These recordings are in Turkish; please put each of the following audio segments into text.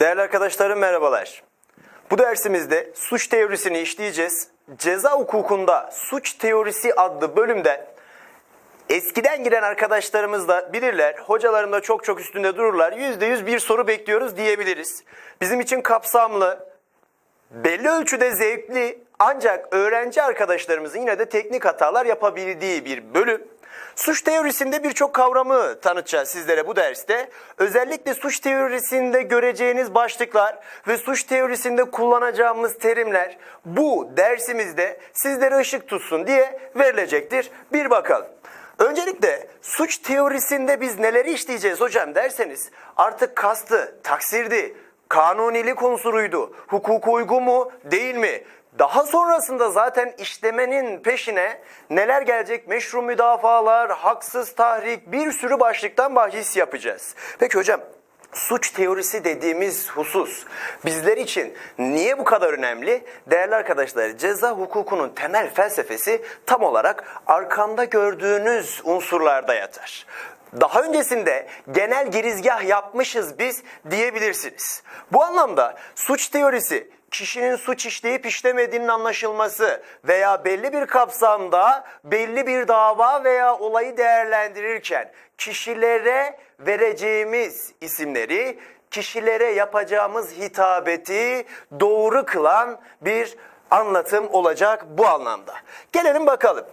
Değerli arkadaşlarım merhabalar. Bu dersimizde suç teorisini işleyeceğiz. Ceza hukukunda suç teorisi adlı bölümde eskiden giren arkadaşlarımız da bilirler. Hocalarım da çok çok üstünde dururlar. %100 bir soru bekliyoruz diyebiliriz. Bizim için kapsamlı, belli ölçüde zevkli ancak öğrenci arkadaşlarımızın yine de teknik hatalar yapabildiği bir bölüm. Suç teorisinde birçok kavramı tanıtacağız sizlere bu derste. Özellikle suç teorisinde göreceğiniz başlıklar ve suç teorisinde kullanacağımız terimler bu dersimizde sizlere ışık tutsun diye verilecektir. Bir bakalım. Öncelikle suç teorisinde biz neleri işleyeceğiz hocam derseniz artık kastı, taksirdi, kanunilik unsuruydu, hukuka uygun mu değil mi? Daha sonrasında zaten işlemenin peşine neler gelecek? Meşru müdafalar, haksız tahrik bir sürü başlıktan bahis yapacağız. Peki hocam suç teorisi dediğimiz husus bizler için niye bu kadar önemli? Değerli arkadaşlar ceza hukukunun temel felsefesi tam olarak arkamda gördüğünüz unsurlarda yatar. Daha öncesinde genel girizgah yapmışız biz diyebilirsiniz. Bu anlamda suç teorisi kişinin suç işleyip işlemediğinin anlaşılması veya belli bir kapsamda belli bir dava veya olayı değerlendirirken kişilere vereceğimiz isimleri, kişilere yapacağımız hitabeti doğru kılan bir anlatım olacak bu anlamda. Gelelim bakalım.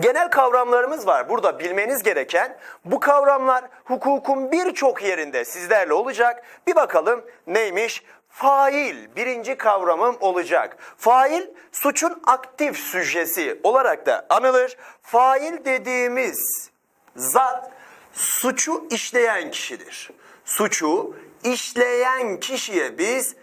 Genel kavramlarımız var. Burada bilmeniz gereken bu kavramlar hukukun birçok yerinde sizlerle olacak. Bir bakalım neymiş? Fail birinci kavramım olacak. Fail suçun aktif süjesi olarak da anılır. Fail dediğimiz zat suçu işleyen kişidir. Suçu işleyen kişiye biz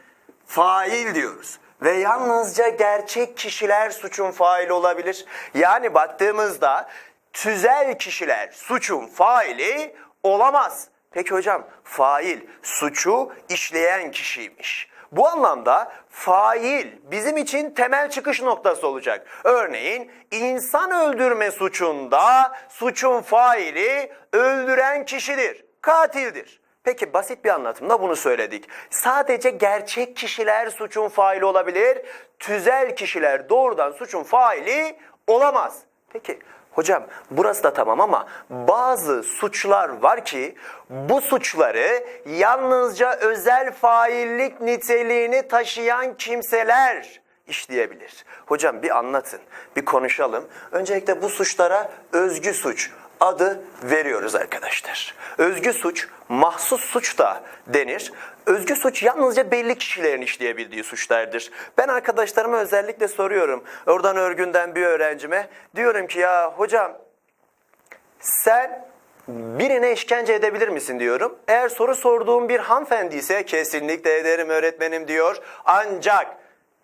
fail diyoruz. Ve yalnızca gerçek kişiler suçun faili olabilir. Yani baktığımızda tüzel kişiler suçun faili olamaz. Peki hocam fail suçu işleyen kişiymiş. Bu anlamda fail bizim için temel çıkış noktası olacak. Örneğin insan öldürme suçunda suçun faili öldüren kişidir, katildir. Peki basit bir anlatımda bunu söyledik. Sadece gerçek kişiler suçun faili olabilir, tüzel kişiler doğrudan suçun faili olamaz. Peki hocam burası da tamam ama bazı suçlar var ki bu suçları yalnızca özel faillik niteliğini taşıyan kimseler işleyebilir. Hocam bir anlatın, bir konuşalım. Öncelikle bu suçlara özgü suç adı veriyoruz arkadaşlar. Özgü suç, mahsus suç da denir. Özgü suç yalnızca belli kişilerin işleyebildiği suçlardır. Ben arkadaşlarıma özellikle soruyorum. Oradan örgünden bir öğrencime. Diyorum ki ya hocam sen birine işkence edebilir misin diyorum. Eğer soru sorduğum bir hanımefendi ise kesinlikle ederim öğretmenim diyor. Ancak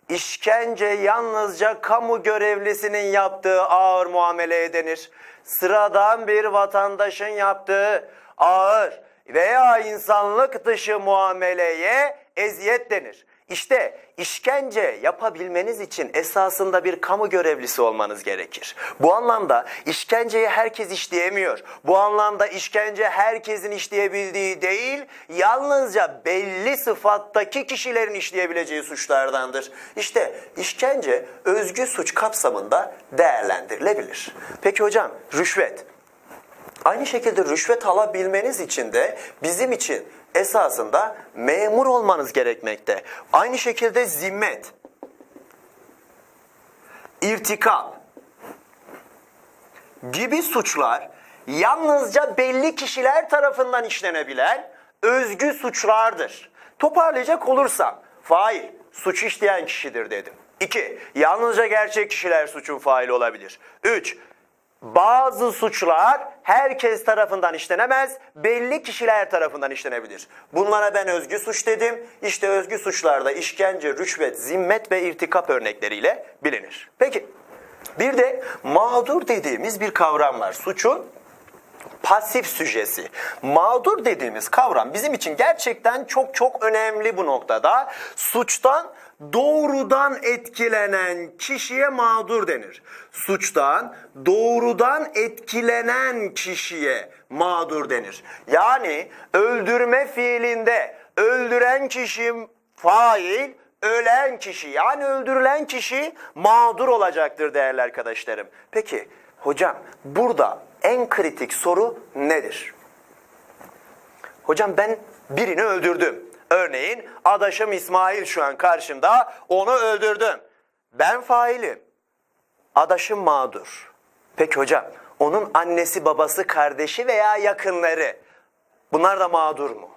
işkence yalnızca kamu görevlisinin yaptığı ağır muameleye denir. Sıradan bir vatandaşın yaptığı ağır veya insanlık dışı muameleye eziyet denir. İşte işkence yapabilmeniz için esasında bir kamu görevlisi olmanız gerekir. Bu anlamda işkenceyi herkes işleyemiyor. Bu anlamda işkence herkesin işleyebildiği değil, yalnızca belli sıfattaki kişilerin işleyebileceği suçlardandır. İşte işkence özgü suç kapsamında değerlendirilebilir. Peki hocam rüşvet. Aynı şekilde rüşvet alabilmeniz için de bizim için esasında memur olmanız gerekmekte. Aynı şekilde zimmet, irtikap gibi suçlar yalnızca belli kişiler tarafından işlenebilen özgü suçlardır. Toparlayacak olursam fail suç işleyen kişidir dedim. 2. Yalnızca gerçek kişiler suçun faili olabilir. 3. Bazı suçlar herkes tarafından işlenemez, belli kişiler tarafından işlenebilir. Bunlara ben özgü suç dedim. İşte özgü suçlarda işkence, rüşvet, zimmet ve irtikap örnekleriyle bilinir. Peki bir de mağdur dediğimiz bir kavram var. Suçun pasif süjesi. Mağdur dediğimiz kavram bizim için gerçekten çok çok önemli bu noktada. Suçtan doğrudan etkilenen kişiye mağdur denir. Suçtan doğrudan etkilenen kişiye mağdur denir. Yani öldürme fiilinde öldüren kişi fail, ölen kişi yani öldürülen kişi mağdur olacaktır değerli arkadaşlarım. Peki hocam burada en kritik soru nedir? Hocam ben birini öldürdüm. Örneğin adaşım İsmail şu an karşımda onu öldürdüm. Ben failim. Adaşım mağdur. Peki hocam onun annesi babası kardeşi veya yakınları bunlar da mağdur mu?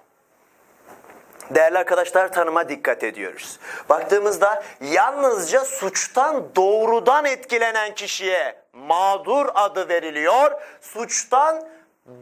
Değerli arkadaşlar tanıma dikkat ediyoruz. Baktığımızda yalnızca suçtan doğrudan etkilenen kişiye mağdur adı veriliyor. Suçtan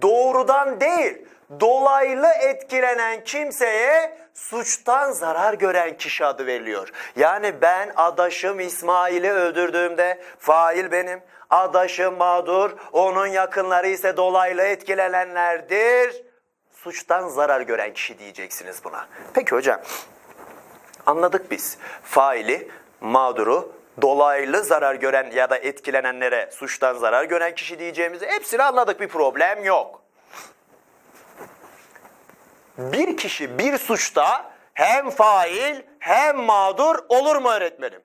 doğrudan değil, dolaylı etkilenen kimseye suçtan zarar gören kişi adı veriliyor. Yani ben adaşım İsmail'i öldürdüğümde fail benim, adaşım mağdur, onun yakınları ise dolaylı etkilenenlerdir suçtan zarar gören kişi diyeceksiniz buna. Peki hocam anladık biz. Faili, mağduru, dolaylı zarar gören ya da etkilenenlere suçtan zarar gören kişi diyeceğimizi hepsini anladık bir problem yok. Bir kişi bir suçta hem fail hem mağdur olur mu öğretmenim?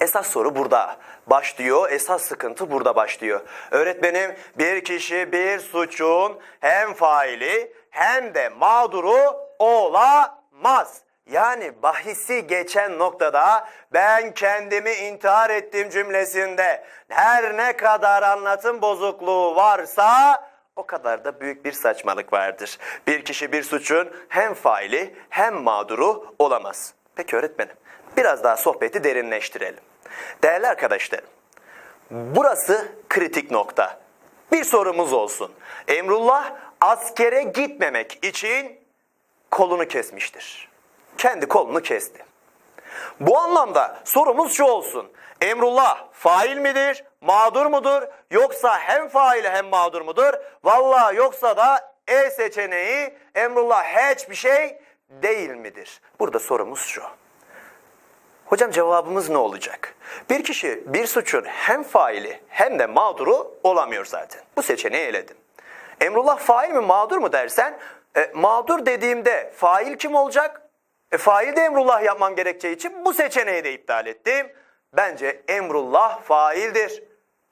Esas soru burada başlıyor. Esas sıkıntı burada başlıyor. Öğretmenim bir kişi bir suçun hem faili hem de mağduru olamaz. Yani bahisi geçen noktada ben kendimi intihar ettim cümlesinde her ne kadar anlatım bozukluğu varsa o kadar da büyük bir saçmalık vardır. Bir kişi bir suçun hem faili hem mağduru olamaz. Peki öğretmenim biraz daha sohbeti derinleştirelim. Değerli arkadaşlarım burası kritik nokta. Bir sorumuz olsun. Emrullah askere gitmemek için kolunu kesmiştir. Kendi kolunu kesti. Bu anlamda sorumuz şu olsun. Emrullah fail midir, mağdur mudur yoksa hem fail hem mağdur mudur? Vallahi yoksa da E seçeneği Emrullah hiçbir şey değil midir? Burada sorumuz şu. Hocam cevabımız ne olacak? Bir kişi bir suçun hem faili hem de mağduru olamıyor zaten. Bu seçeneği eledim. Emrullah fail mi mağdur mu dersen e, mağdur dediğimde fail kim olacak? E, fail de Emrullah yapmam gerekeceği için bu seçeneği de iptal ettim. Bence Emrullah faildir.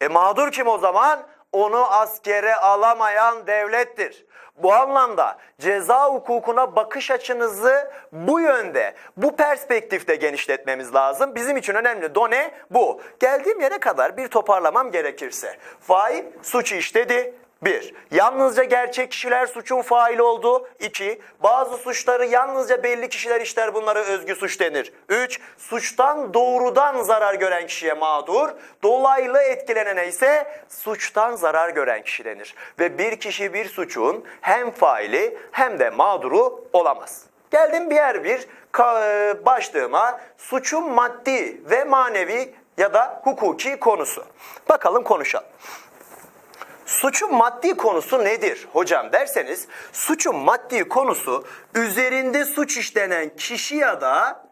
E mağdur kim o zaman? Onu askere alamayan devlettir. Bu anlamda ceza hukukuna bakış açınızı bu yönde, bu perspektifte genişletmemiz lazım. Bizim için önemli done bu. Geldiğim yere kadar bir toparlamam gerekirse. Fail suçu işledi, bir, yalnızca gerçek kişiler suçun faili oldu. İki, bazı suçları yalnızca belli kişiler işler bunlara özgü suç denir. Üç, suçtan doğrudan zarar gören kişiye mağdur, dolaylı etkilenene ise suçtan zarar gören kişi denir. Ve bir kişi bir suçun hem faili hem de mağduru olamaz. Geldim diğer bir e, başlığıma suçun maddi ve manevi ya da hukuki konusu. Bakalım konuşalım. Suçun maddi konusu nedir hocam derseniz suçun maddi konusu üzerinde suç işlenen kişi ya da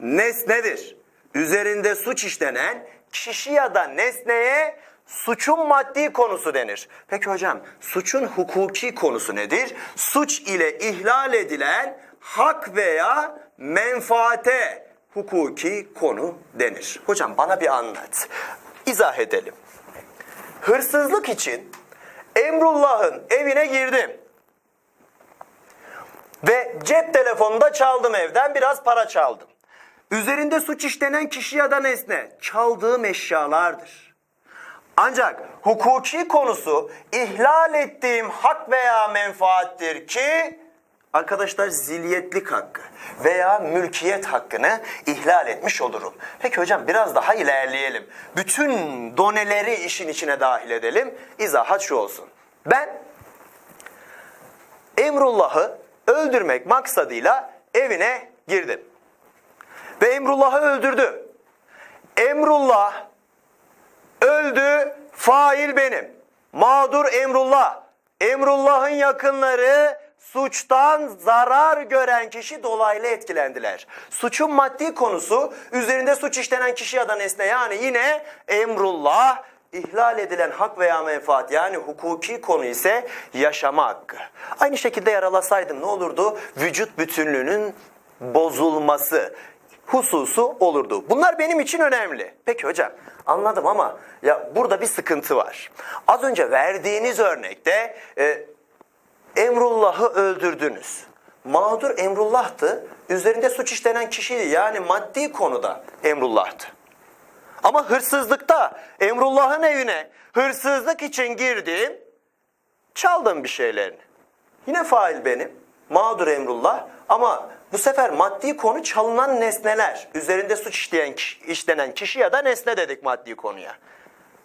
nesnedir. Üzerinde suç işlenen kişi ya da nesneye suçun maddi konusu denir. Peki hocam suçun hukuki konusu nedir? Suç ile ihlal edilen hak veya menfaate hukuki konu denir. Hocam bana bir anlat. İzah edelim. Hırsızlık için Emrullah'ın evine girdim. Ve cep telefonunda çaldım evden biraz para çaldım. Üzerinde suç işlenen kişi ya da nesne çaldığım eşyalardır. Ancak hukuki konusu ihlal ettiğim hak veya menfaattir ki arkadaşlar zilyetlik hakkı veya mülkiyet hakkını ihlal etmiş olurum. Peki hocam biraz daha ilerleyelim. Bütün doneleri işin içine dahil edelim. İzahat şu olsun. Ben Emrullah'ı öldürmek maksadıyla evine girdim. Ve Emrullah'ı öldürdü. Emrullah öldü, fail benim. Mağdur Emrullah. Emrullah'ın yakınları suçtan zarar gören kişi dolaylı etkilendiler. Suçun maddi konusu üzerinde suç işlenen kişi ya da nesne yani yine Emrullah ihlal edilen hak veya menfaat yani hukuki konu ise yaşama hakkı. Aynı şekilde yaralasaydım ne olurdu? Vücut bütünlüğünün bozulması hususu olurdu. Bunlar benim için önemli. Peki hocam anladım ama ya burada bir sıkıntı var. Az önce verdiğiniz örnekte e, Emrullah'ı öldürdünüz. Mağdur Emrullah'tı. Üzerinde suç işlenen kişiydi. Yani maddi konuda Emrullah'tı. Ama hırsızlıkta Emrullah'ın evine hırsızlık için girdim. Çaldım bir şeylerini. Yine fail benim. Mağdur Emrullah. Ama bu sefer maddi konu çalınan nesneler. Üzerinde suç işleyen, işlenen kişi ya da nesne dedik maddi konuya.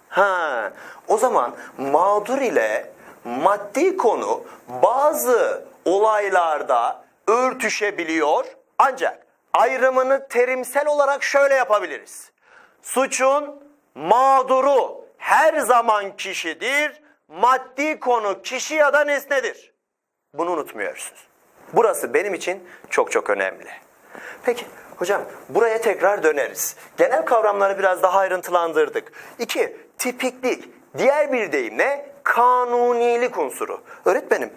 Ha, o zaman mağdur ile maddi konu bazı olaylarda örtüşebiliyor. Ancak ayrımını terimsel olarak şöyle yapabiliriz. Suçun mağduru her zaman kişidir. Maddi konu kişi ya da nesnedir. Bunu unutmuyorsunuz. Burası benim için çok çok önemli. Peki hocam buraya tekrar döneriz. Genel kavramları biraz daha ayrıntılandırdık. İki, tipiklik. Diğer bir deyimle kanunilik unsuru. Öğretmenim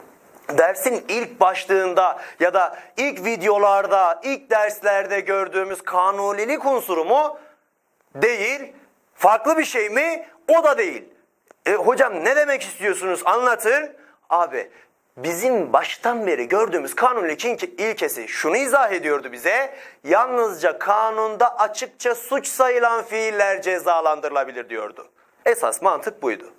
dersin ilk başlığında ya da ilk videolarda, ilk derslerde gördüğümüz kanunilik unsuru mu? Değil. Farklı bir şey mi? O da değil. E, hocam ne demek istiyorsunuz anlatın. Abi bizim baştan beri gördüğümüz kanunluk ilke- ilkesi şunu izah ediyordu bize. Yalnızca kanunda açıkça suç sayılan fiiller cezalandırılabilir diyordu. Esas mantık buydu.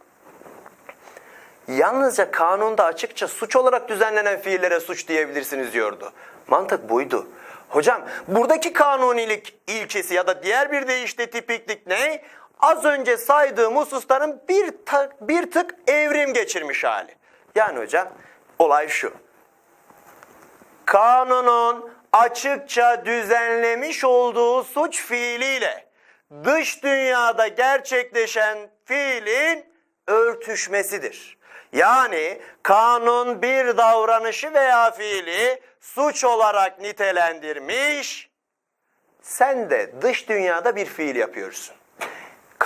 Yalnızca kanunda açıkça suç olarak düzenlenen fiillere suç diyebilirsiniz diyordu. Mantık buydu. Hocam buradaki kanunilik ilkesi ya da diğer bir deyişle tipiklik ne? Az önce saydığım hususların bir, bir tık evrim geçirmiş hali. Yani hocam olay şu. Kanunun açıkça düzenlemiş olduğu suç fiiliyle dış dünyada gerçekleşen fiilin örtüşmesidir. Yani kanun bir davranışı veya fiili suç olarak nitelendirmiş, sen de dış dünyada bir fiil yapıyorsun.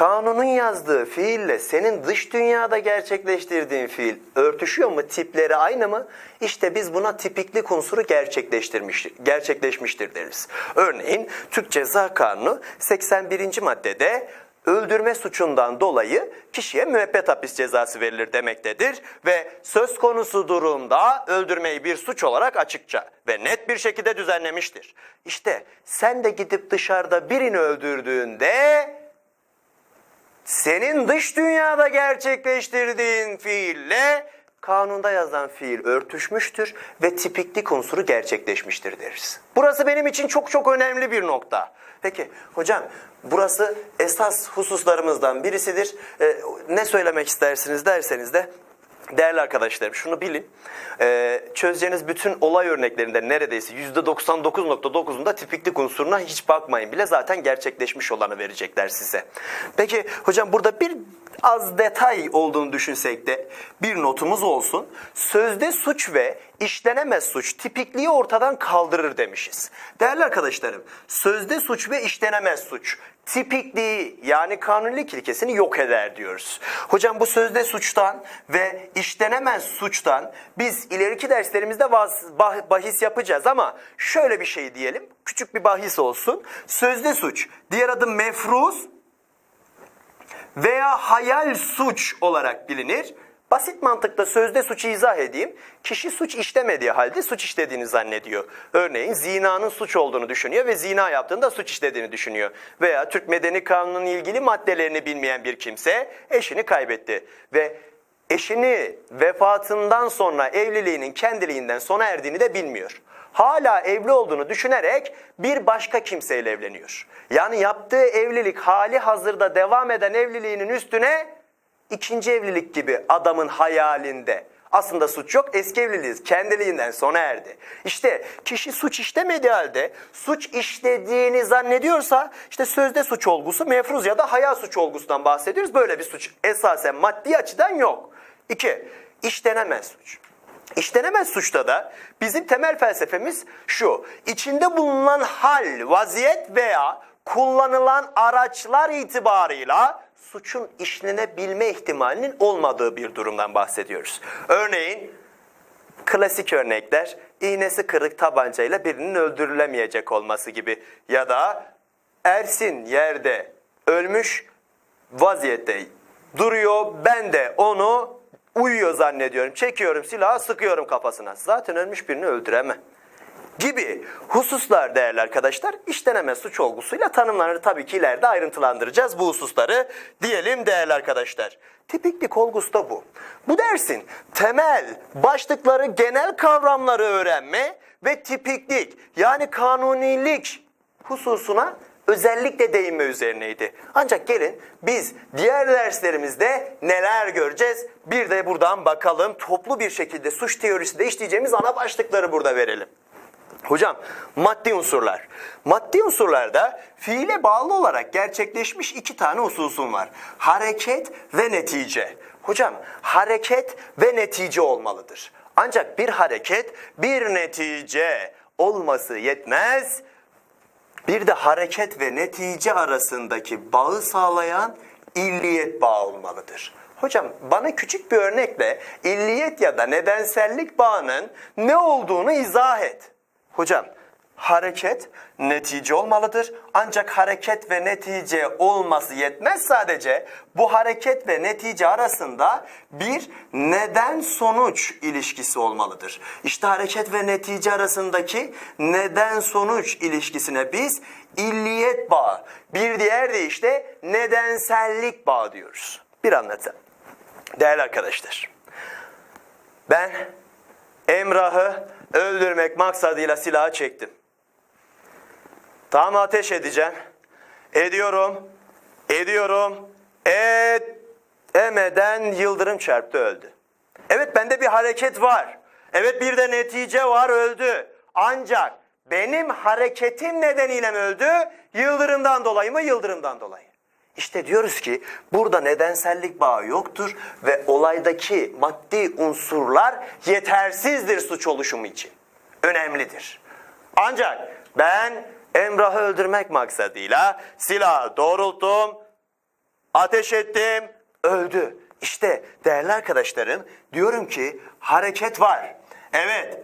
Kanunun yazdığı fiille senin dış dünyada gerçekleştirdiğin fiil örtüşüyor mu? Tipleri aynı mı? İşte biz buna tipiklik unsuru gerçekleştirmiş, gerçekleşmiştir deriz. Örneğin Türk Ceza Kanunu 81. maddede öldürme suçundan dolayı kişiye müebbet hapis cezası verilir demektedir ve söz konusu durumda öldürmeyi bir suç olarak açıkça ve net bir şekilde düzenlemiştir. İşte sen de gidip dışarıda birini öldürdüğünde senin dış dünyada gerçekleştirdiğin fiille kanunda yazan fiil örtüşmüştür ve tipiklik unsuru gerçekleşmiştir deriz. Burası benim için çok çok önemli bir nokta. Peki hocam burası esas hususlarımızdan birisidir. Ee, ne söylemek istersiniz derseniz de Değerli arkadaşlarım şunu bilin. Ee, çözeceğiniz bütün olay örneklerinde neredeyse %99.9'unda tipiklik unsuruna hiç bakmayın bile zaten gerçekleşmiş olanı verecekler size. Peki hocam burada bir az detay olduğunu düşünsek de bir notumuz olsun. Sözde suç ve işlenemez suç tipikliği ortadan kaldırır demişiz. Değerli arkadaşlarım sözde suç ve işlenemez suç tipikliği yani kanunilik ilkesini yok eder diyoruz. Hocam bu sözde suçtan ve işlenemez suçtan biz ileriki derslerimizde bahis yapacağız ama şöyle bir şey diyelim. Küçük bir bahis olsun. Sözde suç, diğer adı mefruz veya hayal suç olarak bilinir. Basit mantıkla sözde suçu izah edeyim. Kişi suç işlemediği halde suç işlediğini zannediyor. Örneğin zinanın suç olduğunu düşünüyor ve zina yaptığında suç işlediğini düşünüyor. Veya Türk Medeni Kanunu'nun ilgili maddelerini bilmeyen bir kimse eşini kaybetti. Ve eşini vefatından sonra evliliğinin kendiliğinden sona erdiğini de bilmiyor. Hala evli olduğunu düşünerek bir başka kimseyle evleniyor. Yani yaptığı evlilik hali hazırda devam eden evliliğinin üstüne ikinci evlilik gibi adamın hayalinde. Aslında suç yok, eski evliliği kendiliğinden sona erdi. İşte kişi suç işlemediği halde suç işlediğini zannediyorsa işte sözde suç olgusu mefruz ya da hayal suç olgusundan bahsediyoruz. Böyle bir suç esasen maddi açıdan yok. İki, işlenemez suç. İşlenemez suçta da bizim temel felsefemiz şu. İçinde bulunan hal, vaziyet veya kullanılan araçlar itibarıyla suçun işlenebilme ihtimalinin olmadığı bir durumdan bahsediyoruz. Örneğin klasik örnekler iğnesi kırık tabancayla birinin öldürülemeyecek olması gibi ya da Ersin yerde ölmüş vaziyette duruyor ben de onu uyuyor zannediyorum. Çekiyorum silahı sıkıyorum kafasına. Zaten ölmüş birini öldüremem gibi hususlar değerli arkadaşlar işleneme suç olgusuyla tanımlanır. Tabii ki ileride ayrıntılandıracağız bu hususları diyelim değerli arkadaşlar. Tipiklik olgusu da bu. Bu dersin temel başlıkları genel kavramları öğrenme ve tipiklik yani kanunilik hususuna özellikle değinme üzerineydi. Ancak gelin biz diğer derslerimizde neler göreceğiz? Bir de buradan bakalım toplu bir şekilde suç teorisi de işleyeceğimiz ana başlıkları burada verelim. Hocam maddi unsurlar. Maddi unsurlarda fiile bağlı olarak gerçekleşmiş iki tane hususum var. Hareket ve netice. Hocam hareket ve netice olmalıdır. Ancak bir hareket bir netice olması yetmez. Bir de hareket ve netice arasındaki bağı sağlayan illiyet bağı olmalıdır. Hocam bana küçük bir örnekle illiyet ya da nedensellik bağının ne olduğunu izah et. Hocam hareket netice olmalıdır. Ancak hareket ve netice olması yetmez sadece. Bu hareket ve netice arasında bir neden sonuç ilişkisi olmalıdır. İşte hareket ve netice arasındaki neden sonuç ilişkisine biz illiyet bağı, bir diğer de işte nedensellik bağı diyoruz. Bir anlatayım. Değerli arkadaşlar. Ben Emrah'ı öldürmek maksadıyla silahı çektim. Tam ateş edeceğim. Ediyorum. Ediyorum. Et emeden yıldırım çarptı öldü. Evet bende bir hareket var. Evet bir de netice var öldü. Ancak benim hareketim nedeniyle mi öldü? Yıldırımdan dolayı mı? Yıldırımdan dolayı. İşte diyoruz ki burada nedensellik bağı yoktur ve olaydaki maddi unsurlar yetersizdir suç oluşumu için. Önemlidir. Ancak ben Emrah'ı öldürmek maksadıyla silahı doğrulttum, ateş ettim, öldü. İşte değerli arkadaşlarım diyorum ki hareket var. Evet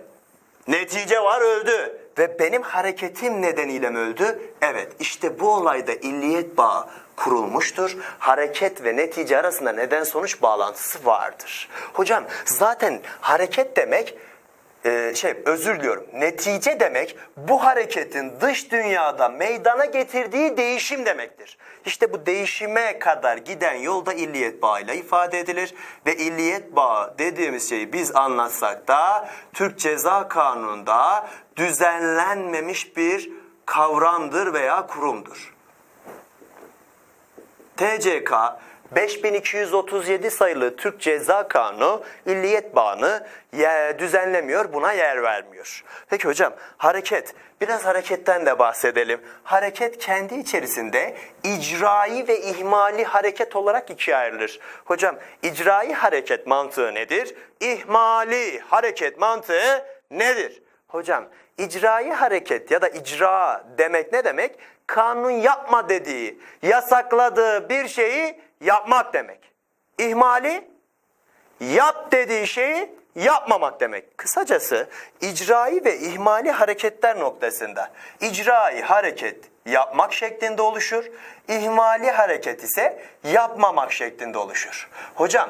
Netice var öldü. Ve benim hareketim nedeniyle mi öldü? Evet işte bu olayda illiyet bağı kurulmuştur. Hareket ve netice arasında neden sonuç bağlantısı vardır. Hocam zaten hareket demek e, şey özür diliyorum. Netice demek bu hareketin dış dünyada meydana getirdiği değişim demektir. İşte bu değişime kadar giden yolda illiyet bağıyla ifade edilir ve illiyet bağı dediğimiz şeyi biz anlatsak da Türk Ceza Kanunu'nda düzenlenmemiş bir kavramdır veya kurumdur. TCK 5237 sayılı Türk Ceza Kanunu illiyet bağını düzenlemiyor, buna yer vermiyor. Peki hocam hareket, biraz hareketten de bahsedelim. Hareket kendi içerisinde icrai ve ihmali hareket olarak ikiye ayrılır. Hocam icrai hareket mantığı nedir? İhmali hareket mantığı nedir? Hocam icrai hareket ya da icra demek ne demek? Kanun yapma dediği, yasakladığı bir şeyi yapmak demek. İhmali yap dediği şeyi yapmamak demek. Kısacası icrai ve ihmali hareketler noktasında icrai hareket yapmak şeklinde oluşur. İhmali hareket ise yapmamak şeklinde oluşur. Hocam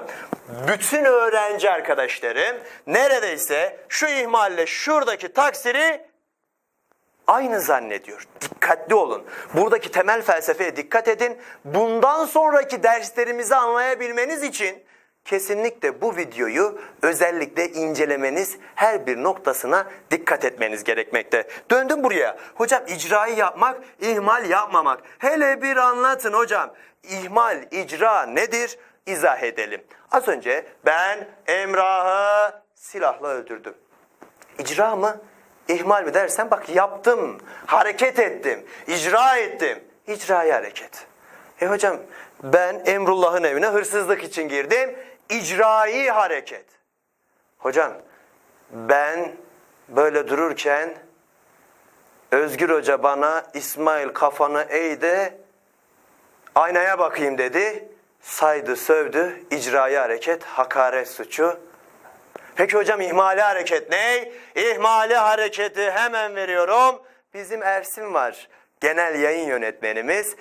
bütün öğrenci arkadaşlarım neredeyse şu ihmalle şuradaki taksiri aynı zannediyor. Dikkatli olun. Buradaki temel felsefeye dikkat edin. Bundan sonraki derslerimizi anlayabilmeniz için kesinlikle bu videoyu özellikle incelemeniz, her bir noktasına dikkat etmeniz gerekmekte. Döndüm buraya. Hocam icrayı yapmak, ihmal yapmamak. Hele bir anlatın hocam. İhmal, icra nedir? İzah edelim. Az önce ben Emrah'ı silahla öldürdüm. İcra mı? İhmal mi dersen bak yaptım, hareket ettim, icra ettim. İcrai hareket. E hocam ben Emrullah'ın evine hırsızlık için girdim. İcrai hareket. Hocam ben böyle dururken Özgür Hoca bana İsmail kafanı eğ aynaya bakayım dedi. saydı, sövdü, icraya hareket, hakaret suçu. Peki hocam ihmali hareket ne? İhmali hareketi hemen veriyorum. Bizim Ersin var, genel yayın yönetmenimiz.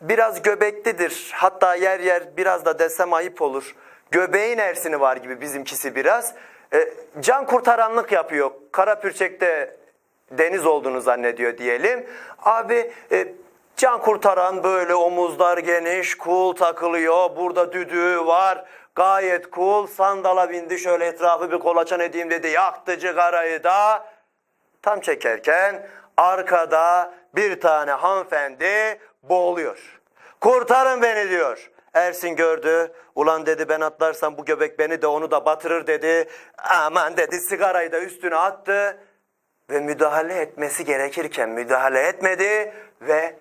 Biraz göbeklidir. Hatta yer yer biraz da desem ayıp olur. Göbeğin Ersin'i var gibi bizimkisi biraz. E, can kurtaranlık yapıyor. Karapürçek'te deniz olduğunu zannediyor diyelim. Abi e, can kurtaran böyle omuzlar geniş, cool takılıyor. Burada düdüğü var. Gayet cool. Sandala bindi şöyle etrafı bir kolaçan edeyim dedi. Yaktı cigarayı da. Tam çekerken arkada bir tane hanımefendi boğuluyor. Kurtarın beni diyor. Ersin gördü. Ulan dedi ben atlarsam bu göbek beni de onu da batırır dedi. Aman dedi sigarayı da üstüne attı. Ve müdahale etmesi gerekirken müdahale etmedi ve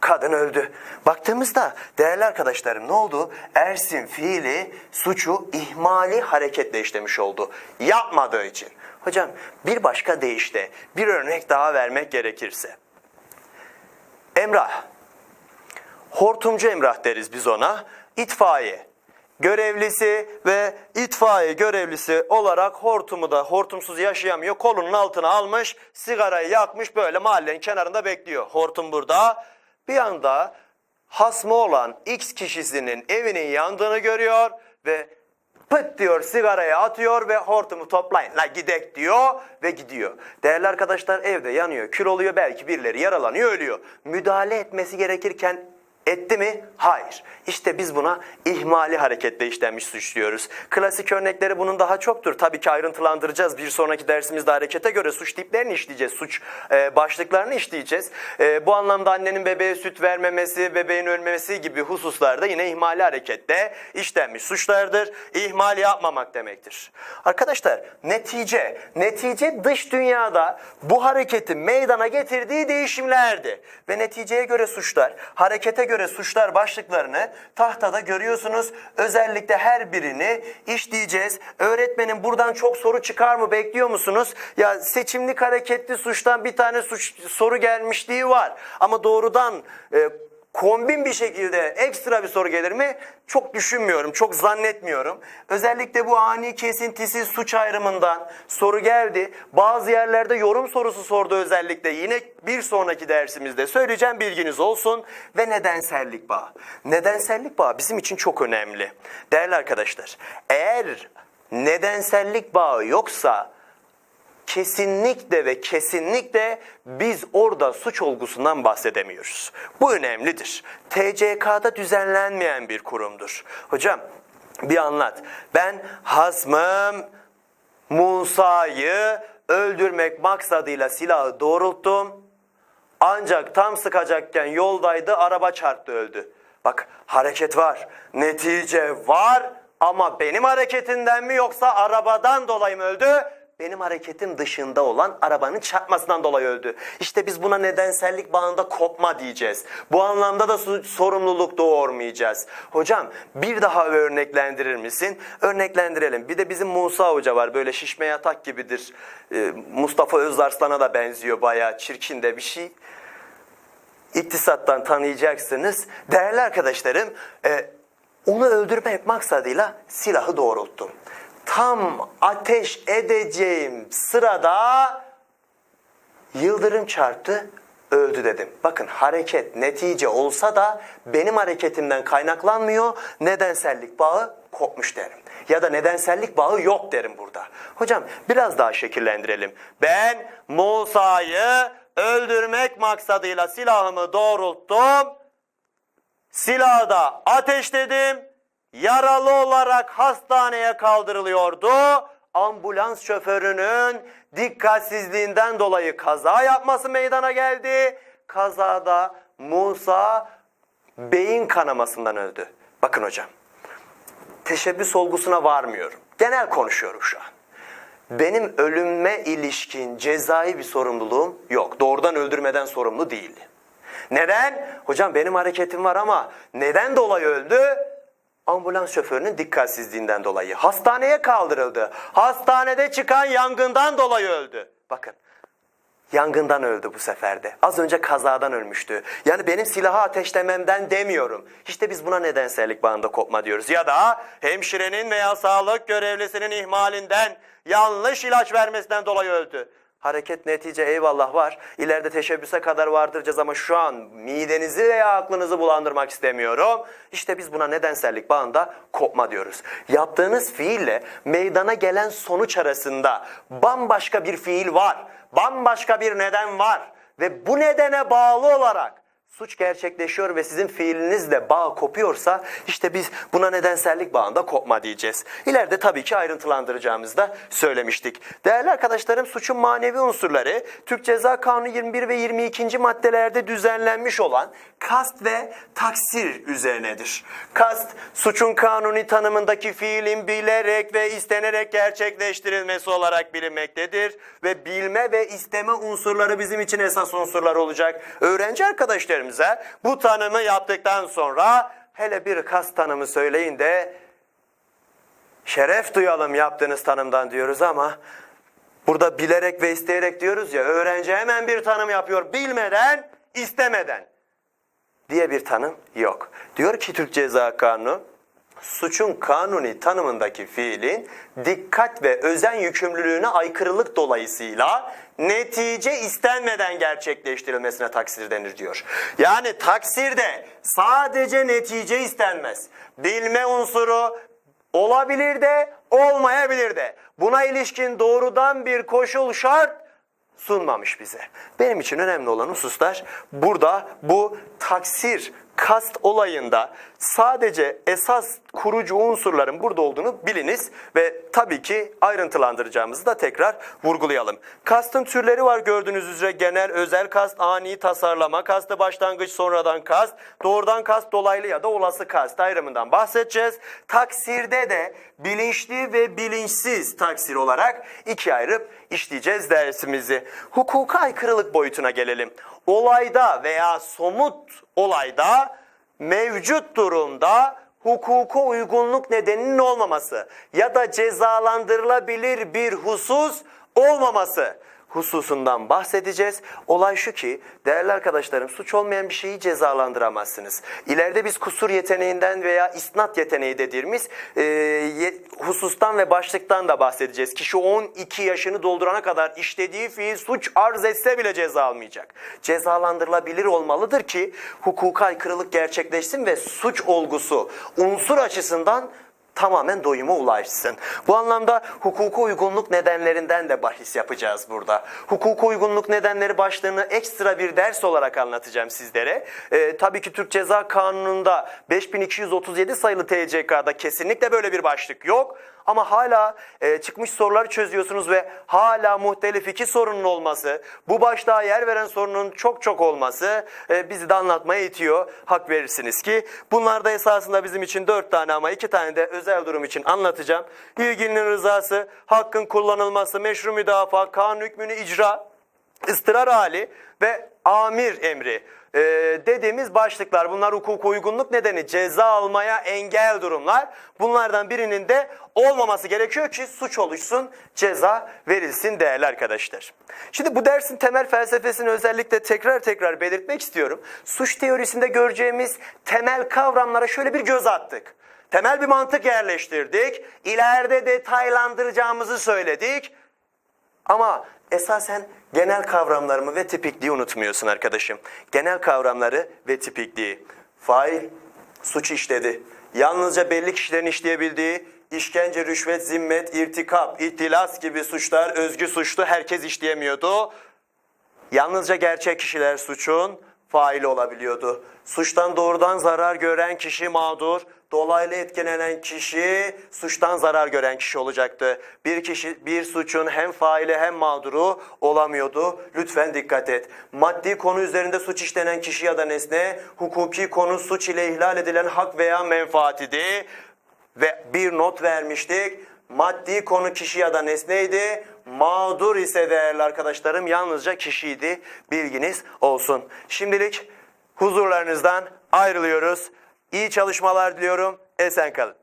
kadın öldü. Baktığımızda değerli arkadaşlarım ne oldu? Ersin fiili suçu ihmali hareketle işlemiş oldu. Yapmadığı için. Hocam bir başka deyişle bir örnek daha vermek gerekirse. Emrah. Hortumcu Emrah deriz biz ona. İtfaiye görevlisi ve itfaiye görevlisi olarak hortumu da hortumsuz yaşayamıyor. Kolunun altına almış, sigarayı yakmış böyle mahallenin kenarında bekliyor. Hortum burada. Bir anda hasmı olan X kişisinin evinin yandığını görüyor ve pıt diyor sigarayı atıyor ve hortumu toplayın la gidek diyor ve gidiyor. Değerli arkadaşlar evde yanıyor, kül oluyor belki birileri yaralanıyor ölüyor. Müdahale etmesi gerekirken Etti mi? Hayır. İşte biz buna ihmali hareketle işlenmiş suçluyoruz. Klasik örnekleri bunun daha çoktur. Tabii ki ayrıntılandıracağız. Bir sonraki dersimizde harekete göre suç tiplerini işleyeceğiz. Suç e, başlıklarını işleyeceğiz. E, bu anlamda annenin bebeğe süt vermemesi, bebeğin ölmemesi gibi hususlarda yine ihmali hareketle işlenmiş suçlardır. İhmal yapmamak demektir. Arkadaşlar netice, netice dış dünyada bu hareketin meydana getirdiği değişimlerdi. Ve neticeye göre suçlar, harekete göre suçlar başlıklarını tahtada görüyorsunuz. Özellikle her birini işleyeceğiz. Öğretmenin buradan çok soru çıkar mı bekliyor musunuz? Ya seçimlik hareketli suçtan bir tane suç soru gelmişliği var. Ama doğrudan e, kombin bir şekilde ekstra bir soru gelir mi? Çok düşünmüyorum, çok zannetmiyorum. Özellikle bu ani kesintisiz suç ayrımından soru geldi. Bazı yerlerde yorum sorusu sordu özellikle. Yine bir sonraki dersimizde söyleyeceğim bilginiz olsun. Ve nedensellik bağı. Nedensellik bağı bizim için çok önemli. Değerli arkadaşlar, eğer nedensellik bağı yoksa kesinlikle ve kesinlikle biz orada suç olgusundan bahsedemiyoruz. Bu önemlidir. TCK'da düzenlenmeyen bir kurumdur. Hocam bir anlat. Ben hasmım Musa'yı öldürmek maksadıyla silahı doğrulttum. Ancak tam sıkacakken yoldaydı araba çarptı öldü. Bak hareket var, netice var ama benim hareketimden mi yoksa arabadan dolayı mı öldü? Benim hareketim dışında olan arabanın çarpmasından dolayı öldü. İşte biz buna nedensellik bağında kopma diyeceğiz. Bu anlamda da sorumluluk doğurmayacağız. Hocam bir daha örneklendirir misin? Örneklendirelim. Bir de bizim Musa Hoca var. Böyle şişme yatak gibidir. Ee, Mustafa Özarslan'a da benziyor bayağı. Çirkin de bir şey iktisattan tanıyacaksınız. Değerli arkadaşlarım, e, onu öldürmek maksadıyla silahı doğrulttum. Tam ateş edeceğim sırada yıldırım çarptı, öldü dedim. Bakın hareket netice olsa da benim hareketimden kaynaklanmıyor. Nedensellik bağı kopmuş derim. Ya da nedensellik bağı yok derim burada. Hocam biraz daha şekillendirelim. Ben Musa'yı öldürmek maksadıyla silahımı doğrulttum. Silahı da ateşledim. Yaralı olarak hastaneye kaldırılıyordu. Ambulans şoförünün dikkatsizliğinden dolayı kaza yapması meydana geldi. Kazada Musa beyin kanamasından öldü. Bakın hocam. Teşebbüs olgusuna varmıyorum. Genel konuşuyorum şu an. Benim ölümme ilişkin cezai bir sorumluluğum yok. Doğrudan öldürmeden sorumlu değil. Neden? Hocam benim hareketim var ama neden dolayı öldü? Ambulans şoförünün dikkatsizliğinden dolayı. Hastaneye kaldırıldı. Hastanede çıkan yangından dolayı öldü. Bakın Yangından öldü bu sefer de. Az önce kazadan ölmüştü. Yani benim silahı ateşlememden demiyorum. İşte biz buna nedensellik bağında kopma diyoruz. Ya da hemşirenin veya sağlık görevlisinin ihmalinden yanlış ilaç vermesinden dolayı öldü. Hareket netice eyvallah var. İleride teşebbüse kadar vardıracağız ama şu an midenizi veya aklınızı bulandırmak istemiyorum. İşte biz buna nedensellik bağında kopma diyoruz. Yaptığınız fiille meydana gelen sonuç arasında bambaşka bir fiil var. Bambaşka bir neden var. Ve bu nedene bağlı olarak suç gerçekleşiyor ve sizin fiilinizle bağ kopuyorsa işte biz buna nedensellik bağında kopma diyeceğiz. İleride tabii ki ayrıntılandıracağımızı da söylemiştik. Değerli arkadaşlarım suçun manevi unsurları Türk Ceza Kanunu 21 ve 22. maddelerde düzenlenmiş olan kast ve taksir üzerinedir. Kast suçun kanuni tanımındaki fiilin bilerek ve istenerek gerçekleştirilmesi olarak bilinmektedir ve bilme ve isteme unsurları bizim için esas unsurlar olacak. Öğrenci arkadaşlarımıza bu tanımı yaptıktan sonra hele bir kast tanımı söyleyin de şeref duyalım yaptığınız tanımdan diyoruz ama burada bilerek ve isteyerek diyoruz ya öğrenci hemen bir tanım yapıyor bilmeden istemeden diye bir tanım yok. Diyor ki Türk Ceza Kanunu suçun kanuni tanımındaki fiilin dikkat ve özen yükümlülüğüne aykırılık dolayısıyla netice istenmeden gerçekleştirilmesine taksir denir diyor. Yani taksirde sadece netice istenmez. Bilme unsuru olabilir de olmayabilir de. Buna ilişkin doğrudan bir koşul şart sunmamış bize. Benim için önemli olan hususlar burada bu taksir kast olayında sadece esas kurucu unsurların burada olduğunu biliniz ve tabii ki ayrıntılandıracağımızı da tekrar vurgulayalım. Kastın türleri var gördüğünüz üzere genel, özel kast, ani tasarlama kastı, başlangıç sonradan kast, doğrudan kast, dolaylı ya da olası kast ayrımından bahsedeceğiz. Taksirde de bilinçli ve bilinçsiz taksir olarak ikiye ayırıp işleyeceğiz dersimizi. Hukuka aykırılık boyutuna gelelim. Olayda veya somut olayda mevcut durumda hukuka uygunluk nedeninin olmaması ya da cezalandırılabilir bir husus olmaması hususundan bahsedeceğiz. Olay şu ki değerli arkadaşlarım suç olmayan bir şeyi cezalandıramazsınız. İleride biz kusur yeteneğinden veya isnat yeteneği dediğimiz e, husustan ve başlıktan da bahsedeceğiz. Kişi 12 yaşını doldurana kadar işlediği fiil suç arz etse bile ceza almayacak. Cezalandırılabilir olmalıdır ki hukuka aykırılık gerçekleşsin ve suç olgusu unsur açısından tamamen doyuma ulaşsın. Bu anlamda hukuka uygunluk nedenlerinden de bahis yapacağız burada. Hukuka uygunluk nedenleri başlığını ekstra bir ders olarak anlatacağım sizlere. Ee, tabii ki Türk Ceza Kanunu'nda 5237 sayılı TCK'da kesinlikle böyle bir başlık yok. Ama hala e, çıkmış soruları çözüyorsunuz ve hala muhtelif iki sorunun olması, bu başlığa yer veren sorunun çok çok olması e, bizi de anlatmaya itiyor. Hak verirsiniz ki bunlarda esasında bizim için dört tane ama iki tane de özel durum için anlatacağım. İlgilinin rızası, hakkın kullanılması, meşru müdafaa, kanun hükmünü icra, ıstırar hali ve amir emri ee, dediğimiz başlıklar. Bunlar hukuk uygunluk nedeni ceza almaya engel durumlar. Bunlardan birinin de olmaması gerekiyor ki suç oluşsun, ceza verilsin değerli arkadaşlar. Şimdi bu dersin temel felsefesini özellikle tekrar tekrar belirtmek istiyorum. Suç teorisinde göreceğimiz temel kavramlara şöyle bir göz attık. Temel bir mantık yerleştirdik. İleride detaylandıracağımızı söyledik. Ama esasen genel kavramlarımı ve tipikliği unutmuyorsun arkadaşım. Genel kavramları ve tipikliği. Fail suç işledi. Yalnızca belli kişilerin işleyebildiği işkence, rüşvet, zimmet, irtikap, ihtilas gibi suçlar özgü suçlu herkes işleyemiyordu. Yalnızca gerçek kişiler suçun faili olabiliyordu. Suçtan doğrudan zarar gören kişi mağdur, dolaylı etkilenen kişi suçtan zarar gören kişi olacaktı. Bir kişi bir suçun hem faili hem mağduru olamıyordu. Lütfen dikkat et. Maddi konu üzerinde suç işlenen kişi ya da nesne, hukuki konu suç ile ihlal edilen hak veya menfaat idi. Ve bir not vermiştik. Maddi konu kişi ya da nesneydi. Mağdur ise değerli arkadaşlarım yalnızca kişiydi. Bilginiz olsun. Şimdilik huzurlarınızdan ayrılıyoruz. İyi çalışmalar diliyorum. Esen kalın.